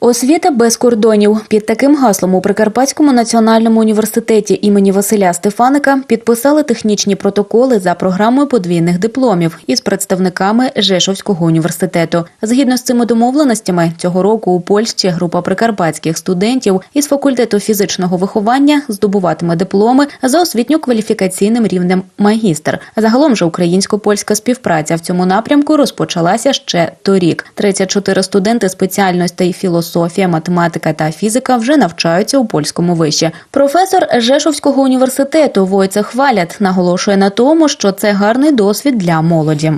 Освіта без кордонів під таким гаслом у Прикарпатському національному університеті імені Василя Стефаника підписали технічні протоколи за програмою подвійних дипломів із представниками Жешовського університету. Згідно з цими домовленостями, цього року у Польщі група прикарпатських студентів із факультету фізичного виховання здобуватиме дипломи за освітньо-кваліфікаційним рівнем магістр. Загалом же українсько-польська співпраця в цьому напрямку розпочалася ще торік. 34 студенти спеціальностей філософія, математика та фізика вже навчаються у польському виші. Професор Жешовського університету Войцех Хвалят наголошує на тому, що це гарний досвід для молоді.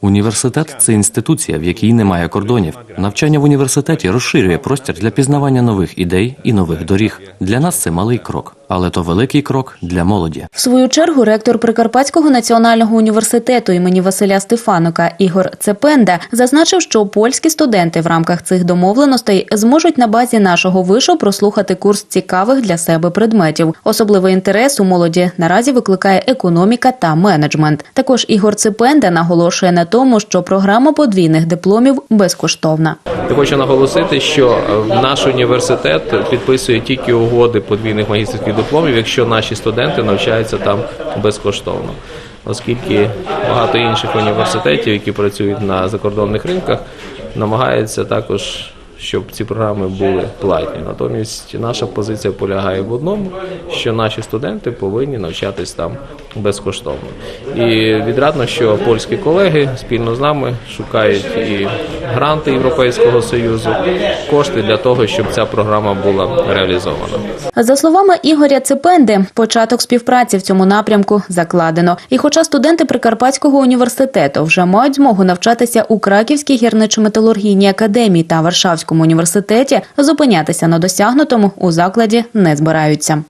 Університет це інституція, в якій немає кордонів. Навчання в університеті розширює простір для пізнавання нових ідей і нових доріг. Для нас це малий крок, але то великий крок для молоді. В свою чергу ректор Прикарпатського національного університету імені Василя Стефанука Ігор Цепенда зазначив, що польські студенти в рамках цих домовленостей зможуть на базі нашого вишу прослухати курс цікавих для себе предметів. Особливий інтерес у молоді наразі викликає економіка та менеджмент. Також Ігор Цепенда наголошує на тому, що програма подвійних дипломів безкоштовна. Я хочу наголосити, що е, наш університет підписує тільки угоди подвійних магістерських дипломів, якщо наші студенти навчаються там безкоштовно. Оскільки багато інших університетів, які працюють на закордонних ринках, намагаються також, щоб ці програми були платні. Натомість наша позиція полягає в одному, що наші студенти повинні навчатись там безкоштовно. І відрадно, що польські колеги спільно з нами шукають і гранти Європейського союзу, кошти для того, щоб ця програма була реалізована. За словами Ігоря Цепенди, початок співпраці в цьому напрямку закладено. І хоча студенти Прикарпатського університету вже мають змогу навчатися у Краківській гірничо-металургійній академії та Варшавському університеті, зупинятися на досягнутому у закладі не збираються.